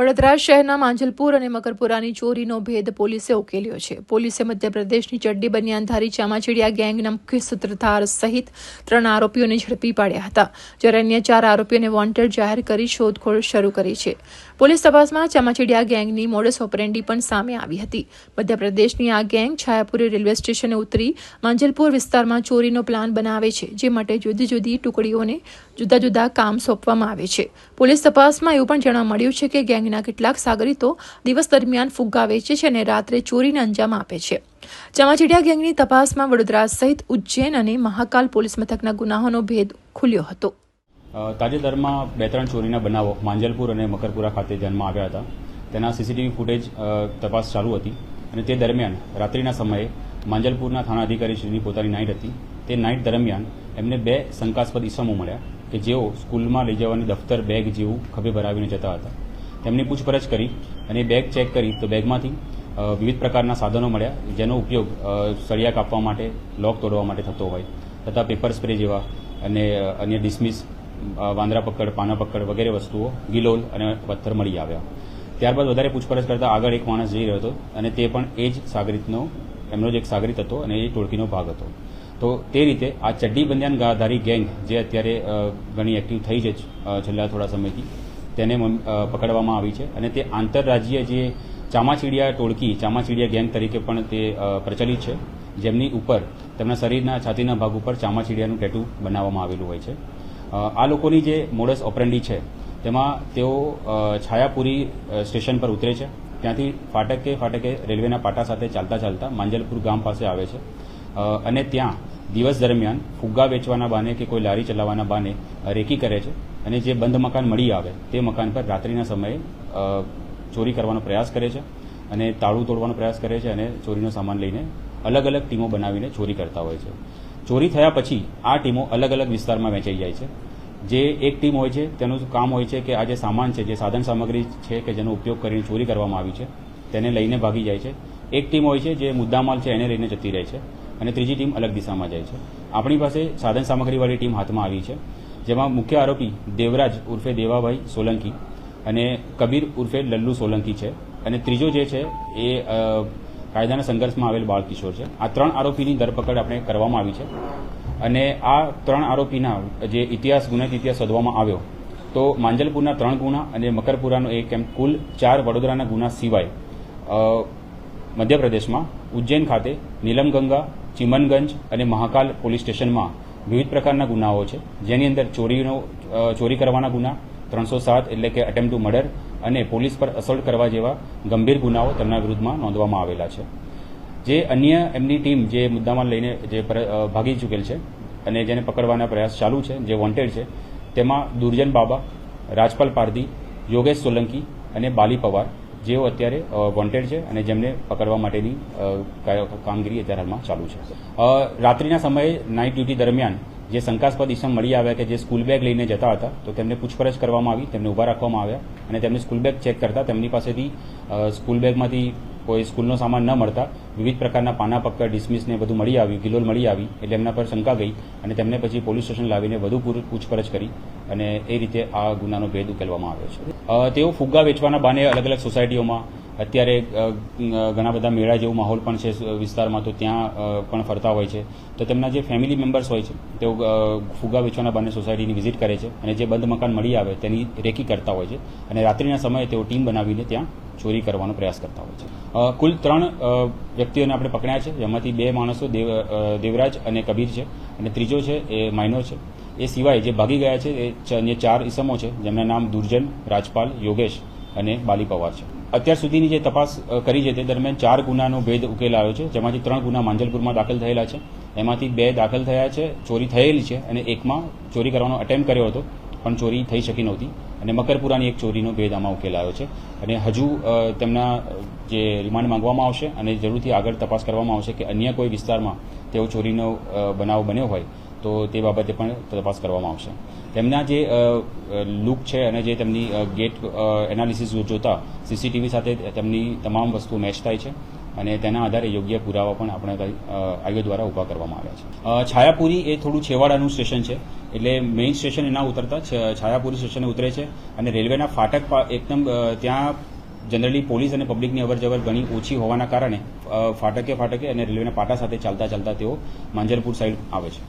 વડોદરા શહેરના માંજલપુર અને મકરપુરાની ચોરીનો ભેદ પોલીસે ઉકેલ્યો છે. પોલીસે મધ્યપ્રદેશની ચડ્ડી બનિયાનધારી ચામાચીડિયા ગેંગના મુખ્ય સૂત્રધાર સહિત ત્રણ આરોપીઓને ઝડપી પાડ્યા હતા, જ્યારે અન્ય ચાર આરોપીઓને વોન્ટેડ જાહેર કરી શોધખોળ શરૂ કરી છે. પોલીસ તપાસમાં ચામાચીડિયા ગેંગની મોડસ ઓપરેન્ડી પણ સામે આવી હતી. મધ્યપ્રદેશની આ ગેંગ છાયાપુરી રેલવે સ્ટેશને ઉતરી માંજલપુર વિસ્તારમાં ચોરીનો પ્લાન બનાવે છે, જે માટે જુદી જુદી ટુકડીઓને જુદા જુદા કામ સોંપવામાં આવે છે. પોલીસ તપાસમાં એવું પણ જાણવા મળ્યું છે કે ગેંગના કેટલાક સાગરીતો દિવસ દરમિયાન ફુગ્ગા વેચે છે અને રાત્રે ચોરીને અંજામ આપે છે. ચામાચીડિયા ગેંગની તપાસમાં વડોદરા સહિત ઉજ્જૈન અને મહાકાલ પોલીસ મથકના ગુનાહોનો ભેદ ખુલ્યો હતો. તાજેતરમાં બે ત્રણ ચોરીના બનાવો માંજલપુર અને મકરપુરા ખાતે ધ્યાનમાં આવ્યા હતા. તેના સીસીટીવી ફૂટેજ તપાસ ચાલુ હતી અને તે દરમિયાન રાત્રિના સમયે માંજલપુરના થાણા અધિકારી શ્રીની પોતાની નાઇટ હતી. તે નાઇટ દરમિયાન એમને બે શંકાસ્પદ ઇસમો મળ્યા કે જેઓ સ્કૂલમાં લઈ જવાની દફતર બેગ જેવું ખભે ભરાવીને જતા હતા. તેમની પૂછપરછ કરી અને બેગ ચેક કરી તો બેગમાંથી વિવિધ પ્રકારના સાધનો મળ્યા, જેનો ઉપયોગ સળિયા કાપવા માટે, લોક તોડવા માટે થતો હોય, તથા પેપર સ્પ્રે જેવા અને અન્ય ડિસમિસ વાંદરા પકડ, પાના પકડ વગેરે વસ્તુઓ, ગિલોલ અને પથ્થર મળી આવ્યા. ત્યારબાદ વધારે પૂછપરછ કરતા આગળ એક માણસ જઈ રહ્યો હતો અને તે પણ એ જ સાગરીતનો, એમનો જ એક સાગરીત હતો અને એ ટોળકીનો ભાગ હતો. તો તે રીતે આ ચડ્ડી બંધિયાન ગાધારી ગેંગ, જે અત્યારે ઘણી એક્ટિવ થઈ છે છેલ્લા થોડા સમયથી તેને પકડવામાં આવી છે અને તે આંતરરાજ્ય જે ચામાચીડિયા ટોળકી, ચામાચીડિયા ગેંગ તરીકે પણ તે પ્રચલિત છે, જેમની ઉપર તેમના શરીરના છાતીના ભાગ ઉપર ચામાચીડિયાનું ટેટુ બનાવવામાં આવેલું હોય છે. આ લોકોની જે મોડસ ઓપરેન્ડી છે, તેમાં તેઓ છાયાપુરી સ્ટેશન પર ઉતરે છે. ત્યાંથી ફાટકે ફાટકે રેલવેના પાટા સાથે ચાલતા ચાલતા માંજલપુર ગામ પાસે આવે છે. અને ત્યાં દિવસ દરમિયાન ફુગ્ગા વેચવાના બાને કે કોઈ લારી ચલાવવાના બાને રેકી કરે છે અને જે બંધ મકાન મળી આવે તે મકાન પર રાત્રિના સમયે ચોરી કરવાનો પ્રયાસ કરે છે અને તાળું તોડવાનો પ્રયાસ કરે છે અને ચોરીનો સામાન લઈને અલગ અલગ ટીમો બનાવીને ચોરી કરતા હોય છે. ચોરી થયા પછી આ ટીમો અલગ અલગ વિસ્તારમાં વેચાઈ જાય છે. જે એક ટીમ હોય છે, તેનું કામ હોય છે કે આ જે સામાન છે, જે સાધન સામગ્રી છે કે જેનો ઉપયોગ કરીને ચોરી કરવામાં આવી છે, તેને લઈને ભાગી જાય છે. એક ટીમ હોય છે જે મુદ્દામાલ છે, એને લઈને જતી રહે છે. અને ત્રીજી ટીમ અલગ દિશામાં જાય છે. આપણી પાસે સાધન સામગ્રીવાળી ટીમ હાથમાં આવી છે, જેમાં મુખ્ય આરોપી દેવરાજ ઉર્ફે દેવાભાઈ સોલંકી અને કબીર ઉર્ફે લલ્લુ સોલંકી છે. અને ત્રીજો જે છે એ કાયદાના સંઘર્ષમાં આવેલ બાળકિશોર છે. આ ત્રણ આરોપીની ધરપકડ આપણે કરવામાં આવી છે. અને આ ત્રણ આરોપીના જે ઇતિહાસ ગુનાહિત ઇતિહાસ શોધવામાં આવ્યો, તો માંજલપુરના ત્રણ ગુના અને મકરપુરાનો એક એમ કુલ ચાર વડોદરાના ગુના સિવાય મધ્યપ્રદેશમાં ઉજ્જૈન ખાતે નીલમગંગા ચિમનગંજ અને મહાકાલ પોલીસ સ્ટેશનમાં વિવિધ પ્રકારના ગુનાઓ છે. જેની અંદર ચોરીનો ચોરી કરવાના ગુના, ત્રણસો સાત એટલે કે અટેમ્પ ટુ મર્ડર અને પોલીસ પર અસોલ્ટ કરવા જેવા ગંભીર ગુનાઓ તેમના વિરુદ્ધમાં નોંધવામાં આવેલા છે. જે અન્ય એમની ટીમ જે મુદ્દામાં લઈને જે ભાગી ચૂકેલ છે અને જેને પકડવાના પ્રયાસ ચાલુ છે, જે વોન્ટેડ છે, તેમાં દુર્જન બાબા, રાજપાલ પારધી, યોગેશ સોલંકી અને બાલી પવાર જેઓ અત્યારે વોન્ટેડ છે અને જેમને પકડવા માટેની કામગીરી અત્યારે હાલમાં ચાલુ છે. રાત્રિના સમયે નાઇટ ડ્યુટી દરમિયાન જે શંકાસ્પદ ઇસમ મળી આવ્યા કે જે સ્કૂલ બેગ લઈને જતા હતા, તો તેમને પૂછપરછ કરવામાં આવી, તેમને ઊભા રાખવામાં આવ્યા અને તેમને સ્કૂલ બેગ ચેક કરતા તેમની પાસેથી સ્કૂલ બેગમાંથી કોઈ સ્કૂલનો સામાન ન મળતા વિવિધ પ્રકારના પાના પક્કર ડિસમિસ ને બધું મળી આવ્યું, ગિલોલ મળી આવી એટલે એમના પર શંકા ગઈ અને તેમને પછી પોલીસ સ્ટેશન લાવીને વધુ પૂર- પૂછપરછ કરી અને એ રીતે આ ગુનાનો ભેદ ઉકેલવામાં આવ્યો છે. તેઓ ફુગ્ગા વેચવાના બાને અલગ અલગ સોસાયટીઓમાં અત્યારે ઘણા બધા મેળા જેવો માહોલ પણ છે વિસ્તારમાં, તો ત્યાં પણ ફરતા હોય છે. તો તેમના જે ફેમિલી મેમ્બર્સ હોય છે, તેઓ ફુગા વેચવાના બંને સોસાયટીની વિઝિટ કરે છે અને જે બંધ મકાન મળી આવે તેની રેકી કરતા હોય છે અને રાત્રિના સમયે તેઓ ટીમ બનાવીને ત્યાં ચોરી કરવાનો પ્રયાસ કરતા હોય છે. કુલ ત્રણ વ્યક્તિઓને આપણે પકડ્યા છે. જેમાંથી બે માણસો દેવ દેવરાજ અને કબીર છે અને ત્રીજો છે એ માઇનોર છે. એ સિવાય જે ભાગી ગયા છે એ ચાર ઇસમો છે. જેમના નામ દુર્જન, રાજપાલ, યોગેશ અને બાલી પવાર છે. અત્યાર સુધીની જે તપાસ કરી છે તે દરમિયાન ચાર ગુનાનો ભેદ ઉકેલાયો છે, જેમાંથી ત્રણ ગુના માંજલપુરમાં દાખલ થયેલા છે. એમાંથી બે દાખલ થયા છે, ચોરી થયેલી છે અને એકમાં ચોરી કરવાનો અટેમ્પ કર્યો હતો, પણ ચોરી થઈ શકી નહોતી. અને મકરપુરાની એક ચોરીનો ભેદ આમાં ઉકેલાયો છે. અને હજુ તેમના જે રિમાન્ડ માંગવામાં આવશે અને જરૂરથી આગળ તપાસ કરવામાં આવશે કે અન્ય કોઈ વિસ્તારમાં તેઓ ચોરીનો બનાવ બન્યો હોય તો તે બાબતે પણ તપાસ કરવામાં આવશે. તેમના જે લુક છે અને જે તેમની ગેટ એનાલિસિસ જોતા સીસીટીવી સાથે તેમની તમામ વસ્તુ મેચ થાય છે અને તેના આધારે યોગ્ય પુરાવા પણ આપણે આયોગ દ્વારા ઊભા કરવામાં આવ્યા છે. છાયાપુરી એ થોડું છેવાડાનું સ્ટેશન છે, એટલે મેઇન સ્ટેશને ના ઉતરતા છાયાપુરી સ્ટેશને ઉતરે છે અને રેલવેના ફાટક એકદમ ત્યાં જનરલી પોલીસ અને પબ્લિકની અવરજવર ઘણી ઓછી હોવાના કારણે ફાટકે ફાટકે અને રેલવેના પાટા સાથે ચાલતા ચાલતા તેઓ માંજલપુર સાઈડ આવે છે.